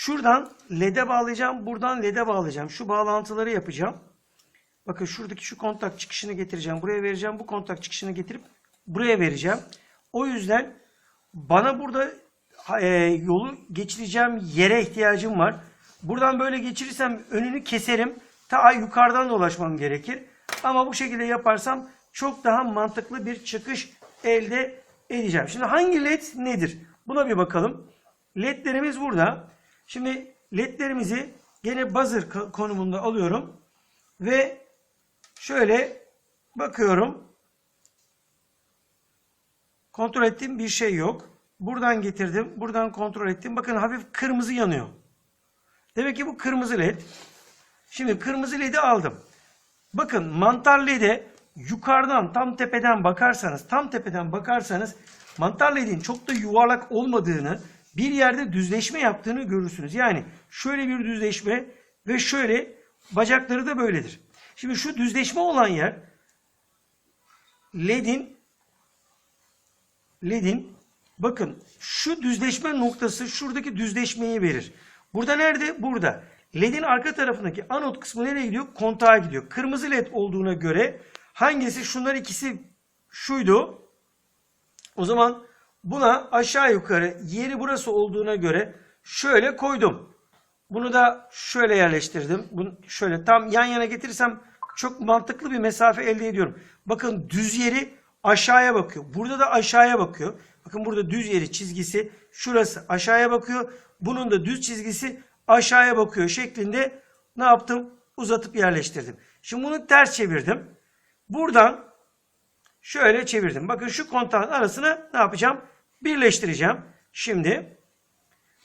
Şuradan LED'e bağlayacağım. Buradan LED'e bağlayacağım. Şu bağlantıları yapacağım. Bakın şuradaki şu kontak çıkışını getireceğim. Buraya vereceğim. Bu kontak çıkışını getirip buraya vereceğim. O yüzden bana burada e, yolu geçireceğim yere ihtiyacım var. Buradan böyle geçirirsem önünü keserim. Ta yukarıdan dolaşmam gerekir. Ama bu şekilde yaparsam çok daha mantıklı bir çıkış elde edeceğim. Şimdi hangi led nedir? Buna bir bakalım. Ledlerimiz burada. Şimdi ledlerimizi gene buzzer ko- konumunda alıyorum. Ve şöyle bakıyorum. Kontrol ettiğim bir şey yok. Buradan getirdim. Buradan kontrol ettim. Bakın hafif kırmızı yanıyor. Demek ki bu kırmızı led. Şimdi kırmızı ledi aldım. Bakın mantar lede yukarıdan tam tepeden bakarsanız, tam tepeden bakarsanız mantar ledin çok da yuvarlak olmadığını, bir yerde düzleşme yaptığını görürsünüz. Yani şöyle bir düzleşme ve şöyle bacakları da böyledir. Şimdi şu düzleşme olan yer ledin ledin bakın şu düzleşme noktası şuradaki düzleşmeyi verir. Burada nerede? Burada. LED'in arka tarafındaki anot kısmı nereye gidiyor? Kontağa gidiyor. Kırmızı LED olduğuna göre hangisi? Şunlar ikisi şuydu. O zaman buna aşağı yukarı yeri burası olduğuna göre şöyle koydum. Bunu da şöyle yerleştirdim. Bunu şöyle tam yan yana getirirsem çok mantıklı bir mesafe elde ediyorum. Bakın düz yeri aşağıya bakıyor. Burada da aşağıya bakıyor. Bakın burada düz yeri çizgisi şurası aşağıya bakıyor. Bunun da düz çizgisi aşağıya bakıyor şeklinde ne yaptım? Uzatıp yerleştirdim. Şimdi bunu ters çevirdim. Buradan şöyle çevirdim. Bakın şu kontağın arasını ne yapacağım? Birleştireceğim. Şimdi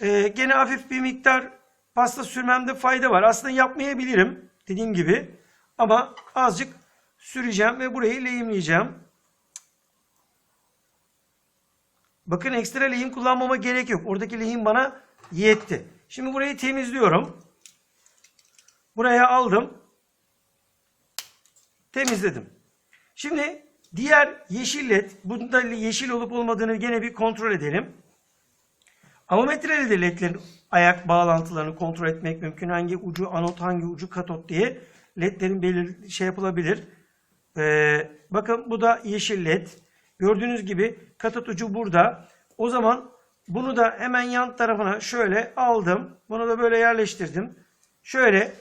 ee, gene hafif bir miktar pasta sürmemde fayda var. Aslında yapmayabilirim dediğim gibi. Ama azıcık süreceğim ve burayı lehimleyeceğim. Bakın ekstra lehim kullanmama gerek yok. Oradaki lehim bana yetti. Şimdi burayı temizliyorum. Buraya aldım. Temizledim. Şimdi diğer yeşil led, bunda yeşil olup olmadığını gene bir kontrol edelim. Avometre ile ledlerin ayak bağlantılarını kontrol etmek mümkün. Hangi ucu anot, hangi ucu katot diye ledlerin belir şey yapılabilir. Ee, bakın bu da yeşil led. Gördüğünüz gibi katot ucu burada. O zaman bunu da hemen yan tarafına şöyle aldım. Bunu da böyle yerleştirdim. Şöyle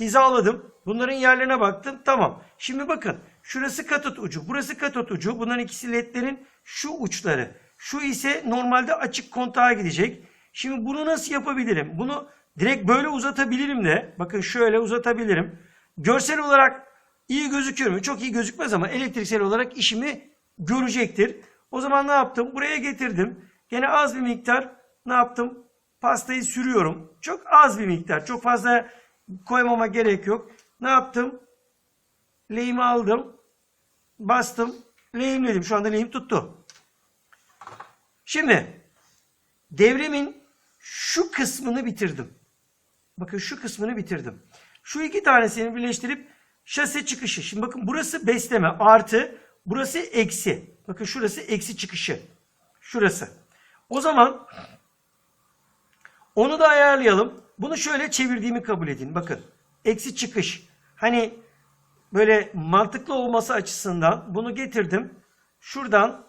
hizaladım. Bunların yerlerine baktım. Tamam. Şimdi bakın. Şurası katot ucu. Burası katot ucu. Bunların ikisi ledlerin şu uçları. Şu ise normalde açık kontağa gidecek. Şimdi bunu nasıl yapabilirim? Bunu direkt böyle uzatabilirim de. Bakın şöyle uzatabilirim. Görsel olarak iyi gözüküyor mu? Çok iyi gözükmez ama elektriksel olarak işimi görecektir. O zaman ne yaptım? Buraya getirdim. Gene az bir miktar ne yaptım? Pastayı sürüyorum. Çok az bir miktar. Çok fazla koymama gerek yok. Ne yaptım? Lehimi aldım. Bastım. Lehimledim. Şu anda lehim tuttu. Şimdi devremin şu kısmını bitirdim. Bakın şu kısmını bitirdim. Şu iki tanesini birleştirip şase çıkışı. Şimdi bakın burası besleme artı burası eksi. Bakın şurası eksi çıkışı. Şurası. O zaman onu da ayarlayalım. Bunu şöyle çevirdiğimi kabul edin. Bakın eksi çıkış. Hani böyle mantıklı olması açısından bunu getirdim. Şuradan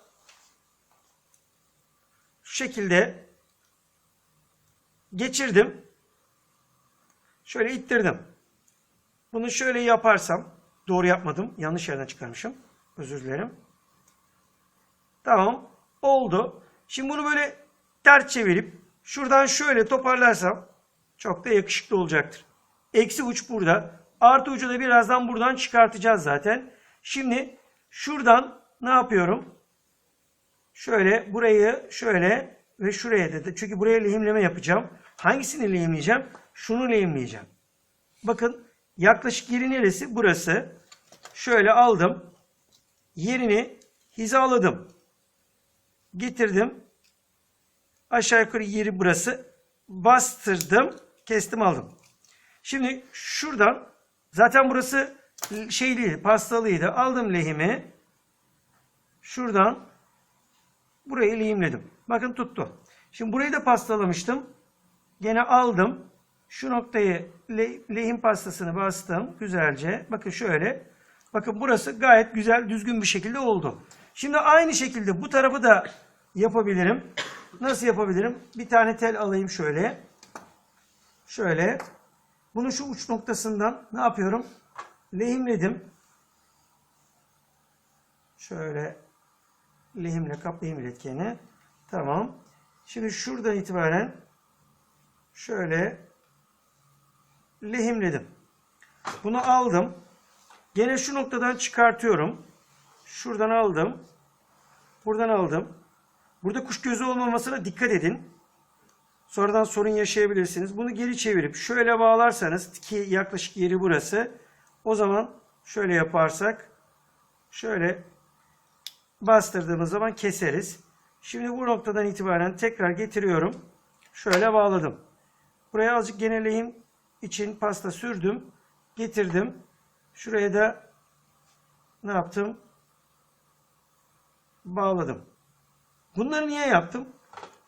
şu şekilde geçirdim. Şöyle ittirdim. Bunu şöyle yaparsam doğru yapmadım. Yanlış yerden çıkarmışım. Özür dilerim. Tamam. Oldu. Şimdi bunu böyle ters çevirip şuradan şöyle toparlarsam çok da yakışıklı olacaktır. Eksi uç burada. Artı ucu da birazdan buradan çıkartacağız zaten. Şimdi şuradan ne yapıyorum? Şöyle burayı şöyle ve şuraya dedi. Çünkü buraya lehimleme yapacağım. Hangisini lehimleyeceğim? Şunu lehimleyeceğim. Bakın yaklaşık yeri neresi? Burası. Şöyle aldım. Yerini hizaladım. Getirdim. Aşağı yukarı yeri burası. Bastırdım. Kestim aldım. Şimdi şuradan zaten burası şeyliydi, pastalıydı. Aldım lehimi. Şuradan burayı lehimledim. Bakın tuttu. Şimdi burayı da pastalamıştım. Gene aldım. Şu noktayı le- lehim pastasını bastım güzelce. Bakın şöyle. Bakın burası gayet güzel, düzgün bir şekilde oldu. Şimdi aynı şekilde bu tarafı da yapabilirim. Nasıl yapabilirim? Bir tane tel alayım şöyle. Şöyle. Bunu şu uç noktasından ne yapıyorum? Lehimledim. Şöyle lehimle kaplayayım iletkeni. Tamam. Şimdi şuradan itibaren şöyle lehimledim. Bunu aldım. Gene şu noktadan çıkartıyorum. Şuradan aldım. Buradan aldım. Burada kuş gözü olmamasına dikkat edin. Sonradan sorun yaşayabilirsiniz. Bunu geri çevirip şöyle bağlarsanız ki yaklaşık yeri burası. O zaman şöyle yaparsak şöyle bastırdığımız zaman keseriz. Şimdi bu noktadan itibaren tekrar getiriyorum. Şöyle bağladım. Buraya azıcık geneleyim için pasta sürdüm. Getirdim. Şuraya da ne yaptım? Bağladım. Bunları niye yaptım?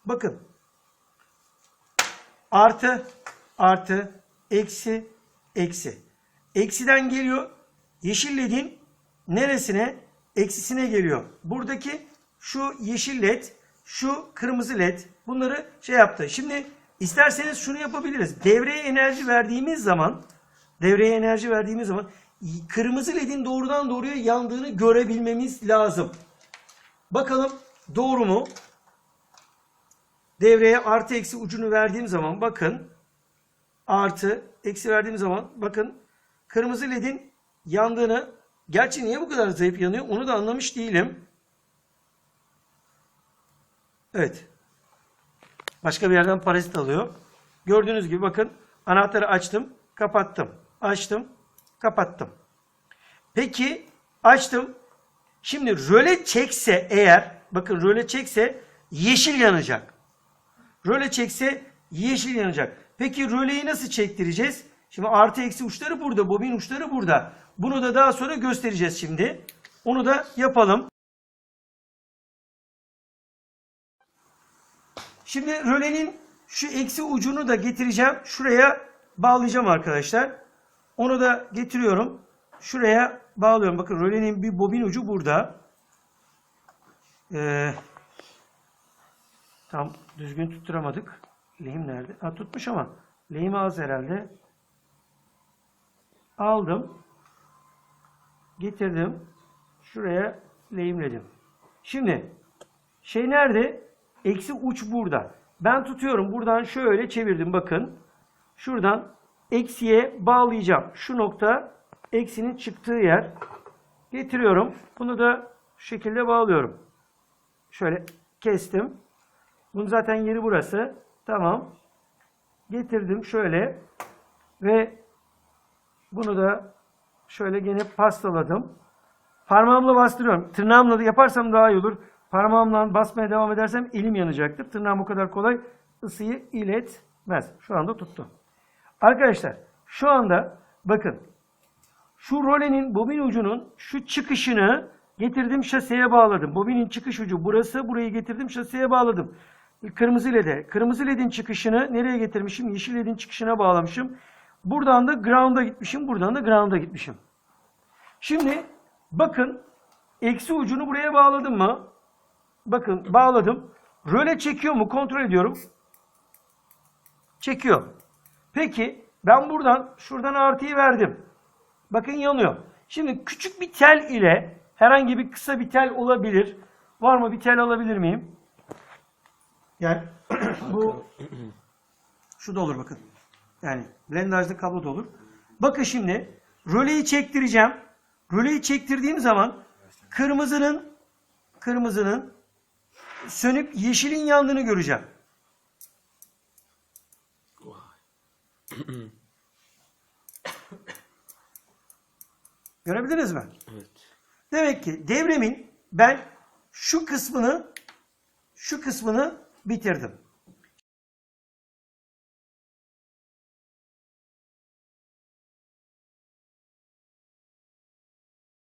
Bakın. Artı, artı, eksi, eksi. Eksiden geliyor. Yeşil ledin neresine? Eksisine geliyor. Buradaki şu yeşil led, şu kırmızı led bunları şey yaptı. Şimdi isterseniz şunu yapabiliriz. Devreye enerji verdiğimiz zaman devreye enerji verdiğimiz zaman kırmızı ledin doğrudan doğruya yandığını görebilmemiz lazım. Bakalım doğru mu? Devreye artı eksi ucunu verdiğim zaman bakın artı eksi verdiğim zaman bakın kırmızı ledin yandığını gerçi niye bu kadar zayıf yanıyor onu da anlamış değilim. Evet. Başka bir yerden parazit alıyor. Gördüğünüz gibi bakın anahtarı açtım, kapattım. Açtım, kapattım. Peki açtım. Şimdi röle çekse eğer bakın röle çekse yeşil yanacak. Röle çekse yeşil yanacak. Peki röleyi nasıl çektireceğiz? Şimdi artı eksi uçları burada, bobin uçları burada. Bunu da daha sonra göstereceğiz şimdi. Onu da yapalım. Şimdi rölenin şu eksi ucunu da getireceğim. Şuraya bağlayacağım arkadaşlar. Onu da getiriyorum. Şuraya bağlıyorum. Bakın rölenin bir bobin ucu burada. Ee, tam düzgün tutturamadık. Lehim nerede? Ha, tutmuş ama lehimi az herhalde. Aldım. Getirdim. Şuraya lehimledim. Şimdi şey nerede? Eksi uç burada. Ben tutuyorum. Buradan şöyle çevirdim. Bakın. Şuradan eksiye bağlayacağım. Şu nokta eksinin çıktığı yer. Getiriyorum. Bunu da şekilde bağlıyorum. Şöyle kestim. Bunun zaten yeri burası. Tamam. Getirdim şöyle. Ve bunu da şöyle gene pastaladım. Parmağımla bastırıyorum. Tırnağımla da yaparsam daha iyi olur. Parmağımla basmaya devam edersem elim yanacaktır. Tırnağım o kadar kolay ısıyı iletmez. Şu anda tuttu. Arkadaşlar şu anda bakın şu rolenin bobin ucunun şu çıkışını getirdim şaseye bağladım. Bobinin çıkış ucu burası. Burayı getirdim şaseye bağladım. Kırmızı lede. Kırmızı ledin çıkışını nereye getirmişim? Yeşil ledin çıkışına bağlamışım. Buradan da ground'a gitmişim. Buradan da ground'a gitmişim. Şimdi bakın eksi ucunu buraya bağladım mı? Bakın bağladım. Röle çekiyor mu? Kontrol ediyorum. Çekiyor. Peki ben buradan şuradan artıyı verdim. Bakın yanıyor. Şimdi küçük bir tel ile herhangi bir kısa bir tel olabilir. Var mı bir tel alabilir miyim? Yani bu şu da olur bakın. Yani blendajlı kablo da olur. Bakın şimdi röleyi çektireceğim. Röleyi çektirdiğim zaman kırmızının kırmızının sönüp yeşilin yandığını göreceğim. Görebildiniz mi? Evet. Demek ki devremin ben şu kısmını şu kısmını bitirdim.